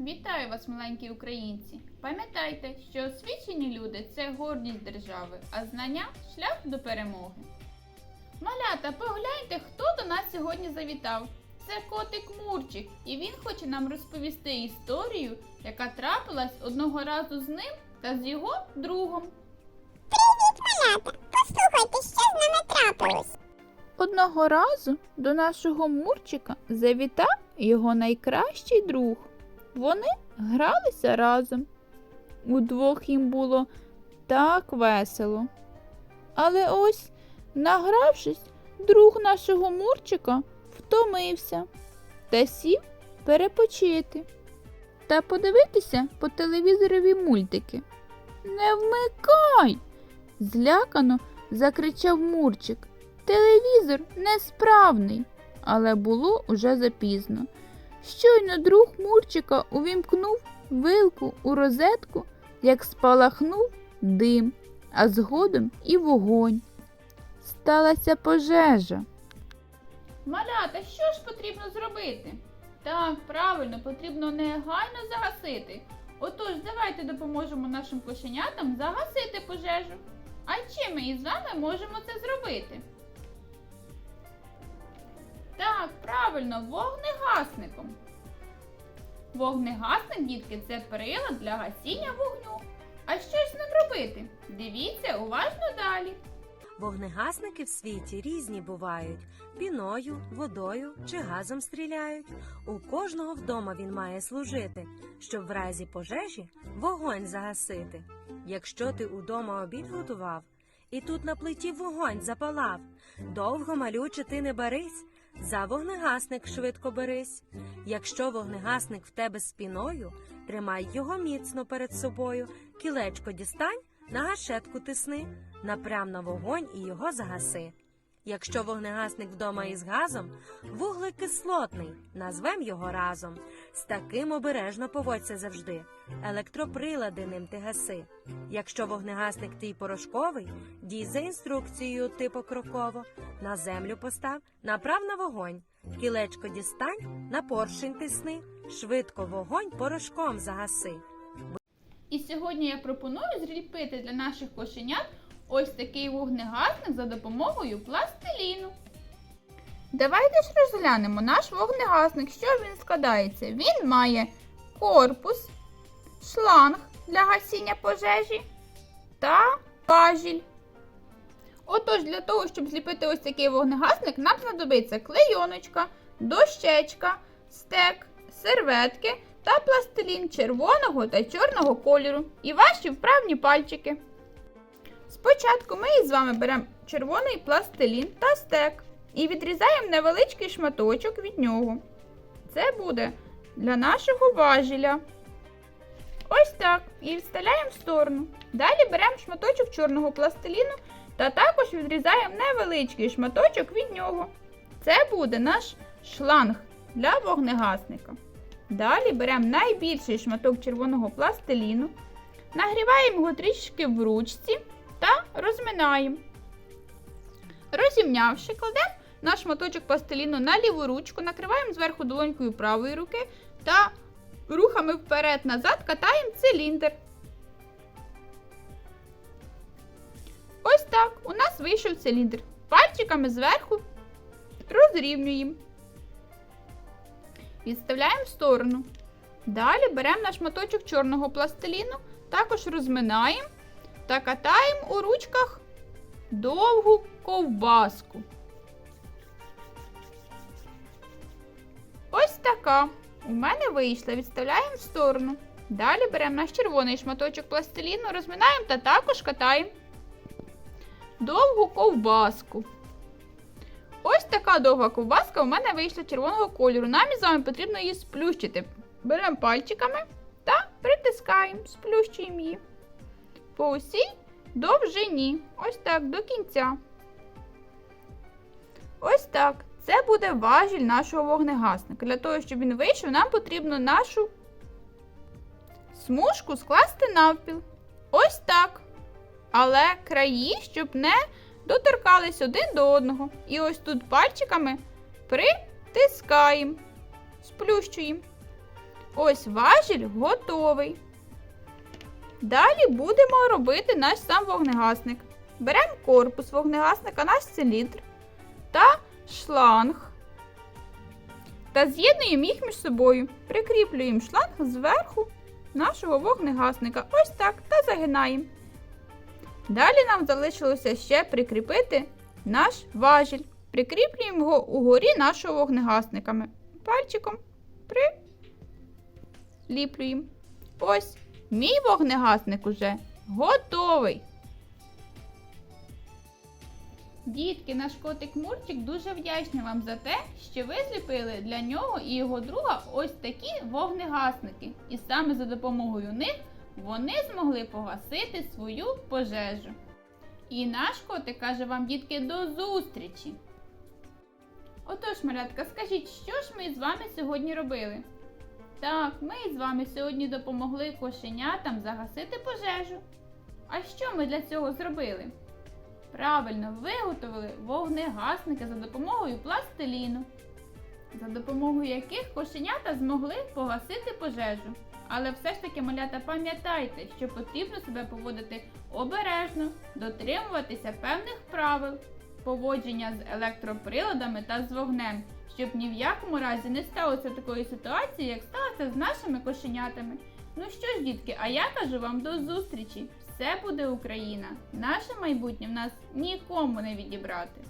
Вітаю вас, маленькі українці! Пам'ятайте, що освічені люди це гордість держави, а знання шлях до перемоги. Малята, погляньте, хто до нас сьогодні завітав. Це котик Мурчик, і він хоче нам розповісти історію, яка трапилась одного разу з ним та з його другом. Привіт, Малята, послухайте, що з нами трапилось. Одного разу до нашого Мурчика завітав його найкращий друг. Вони гралися разом. Удвох їм було так весело. Але ось, награвшись, друг нашого Мурчика втомився та сів перепочити та подивитися по телевізорові мультики. Не вмикай! злякано закричав Мурчик. Телевізор несправний, але було уже запізно. Щойно друг Мурчика увімкнув вилку у розетку, як спалахнув дим, а згодом і вогонь. Сталася пожежа. Малята, що ж потрібно зробити? Так, правильно, потрібно негайно загасити. Отож, давайте допоможемо нашим кошенятам загасити пожежу. А чим ми із вами можемо це зробити? Так, правильно, вогнегасником. Вогнегасник, дітки, це прилад для гасіння вогню. А що з ним робити? Дивіться уважно далі. Вогнегасники в світі різні бувають. Піною, водою чи газом стріляють. У кожного вдома він має служити, щоб в разі пожежі вогонь загасити. Якщо ти удома обід готував, і тут на плиті вогонь запалав, довго малюче ти не барись, за вогнегасник швидко берись. Якщо вогнегасник в тебе спіною, тримай його міцно перед собою, кілечко дістань, на гашетку тисни, напрям на вогонь і його загаси. Якщо вогнегасник вдома із газом, вуглекислотний, назвем його разом. З таким обережно поводься завжди. Електроприлади ним ти гаси. Якщо вогнегасник твій порошковий, дій за інструкцією ти покроково. На землю постав, направ на вогонь. Кілечко дістань, на поршень тисни, швидко вогонь порошком загаси. І сьогодні я пропоную зліпити для наших кошенят ось такий вогнегасник за допомогою пластиліну. Давайте ж розглянемо наш вогнегасник, що він складається. Він має корпус, шланг для гасіння пожежі та важіль. Отож, для того, щоб зліпити ось такий вогнегасник, нам знадобиться клейоночка, дощечка, стек, серветки та пластилін червоного та чорного кольору і ваші вправні пальчики. Спочатку ми із вами беремо червоний пластилін та стек і відрізаємо невеличкий шматочок від нього. Це буде для нашого важіля. Ось так. І відставляємо в сторону. Далі беремо шматочок чорного пластиліну та також відрізаємо невеличкий шматочок від нього. Це буде наш шланг для вогнегасника. Далі беремо найбільший шматок червоного пластиліну, нагріваємо його трішки в ручці та розминаємо. Розімнявши, кладемо наш шматочок пластиліну на ліву ручку, накриваємо зверху долонькою правої руки та рухами вперед-назад катаємо циліндр. Ось так у нас вийшов циліндр. Пальчиками зверху розрівнюємо. Відставляємо в сторону. Далі беремо наш шматочок чорного пластиліну, також розминаємо та катаємо у ручках довгу ковбаску. Така. У мене вийшла. Відставляємо в сторону. Далі беремо наш червоний шматочок пластиліну, розминаємо та також катаємо довгу ковбаску. Ось така довга ковбаска у мене вийшла червоного кольору. Нам із вами потрібно її сплющити. Беремо пальчиками та притискаємо, сплющуємо її по усій довжині. Ось так, до кінця. Ось так. Це буде важіль нашого вогнегасника. Для того, щоб він вийшов, нам потрібно нашу смужку скласти навпіл. Ось так. Але краї, щоб не доторкались один до одного. І ось тут пальчиками притискаємо, сплющуємо. Ось важіль готовий. Далі будемо робити наш сам вогнегасник. Беремо корпус вогнегасника, наш циліндр та шланг. Та з'єднуємо їх між собою. Прикріплюємо шланг зверху нашого вогнегасника. Ось так та загинаємо. Далі нам залишилося ще прикріпити наш важіль. Прикріплюємо його угорі нашого вогнегасниками. Пальчиком приліплюємо. Ось, мій вогнегасник уже готовий. Дітки, наш котик Мурчик дуже вдячний вам за те, що ви зліпили для нього і його друга ось такі вогнегасники. І саме за допомогою них вони змогли погасити свою пожежу. І наш котик каже вам, дітки, до зустрічі! Отож, малятка, скажіть, що ж ми з вами сьогодні робили? Так, ми з вами сьогодні допомогли кошенятам загасити пожежу. А що ми для цього зробили? Правильно, виготовили вогнегасники за допомогою пластиліну, за допомогою яких кошенята змогли погасити пожежу. Але все ж таки, малята, пам'ятайте, що потрібно себе поводити обережно, дотримуватися певних правил, поводження з електроприладами та з вогнем, щоб ні в якому разі не сталося такої ситуації, як сталося з нашими кошенятами. Ну що ж, дітки, а я кажу вам до зустрічі! Все буде Україна! Наше майбутнє в нас нікому не відібрати.